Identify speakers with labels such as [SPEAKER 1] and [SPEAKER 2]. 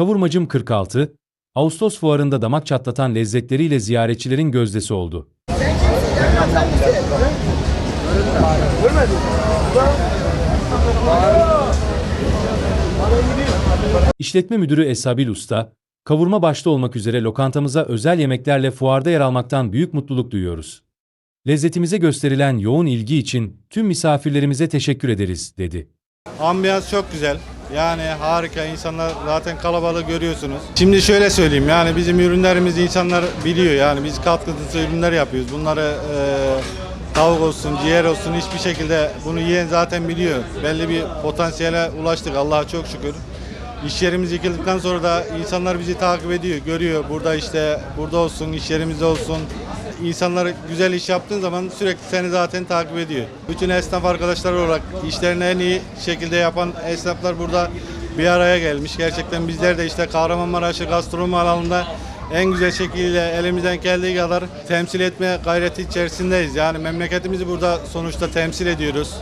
[SPEAKER 1] Kavurmacım 46, Ağustos fuarında damak çatlatan lezzetleriyle ziyaretçilerin gözdesi oldu. İşletme Müdürü Esabil Usta, kavurma başta olmak üzere lokantamıza özel yemeklerle fuarda yer almaktan büyük mutluluk duyuyoruz. Lezzetimize gösterilen yoğun ilgi için tüm misafirlerimize teşekkür ederiz, dedi.
[SPEAKER 2] Ambiyans çok güzel. Yani harika insanlar zaten kalabalık görüyorsunuz. Şimdi şöyle söyleyeyim yani bizim ürünlerimiz insanlar biliyor yani biz katkısız ürünler yapıyoruz. Bunları e, tavuk olsun, ciğer olsun hiçbir şekilde bunu yiyen zaten biliyor. Belli bir potansiyele ulaştık Allah'a çok şükür. İş yerimiz yıkıldıktan sonra da insanlar bizi takip ediyor, görüyor. Burada işte burada olsun, iş yerimizde olsun. İnsanlar güzel iş yaptığın zaman sürekli seni zaten takip ediyor. Bütün esnaf arkadaşlar olarak işlerini en iyi şekilde yapan esnaflar burada bir araya gelmiş. Gerçekten bizler de işte Kahramanmaraş'ı gastronomi alanında en güzel şekilde elimizden geldiği kadar temsil etme gayreti içerisindeyiz. Yani memleketimizi burada sonuçta temsil ediyoruz.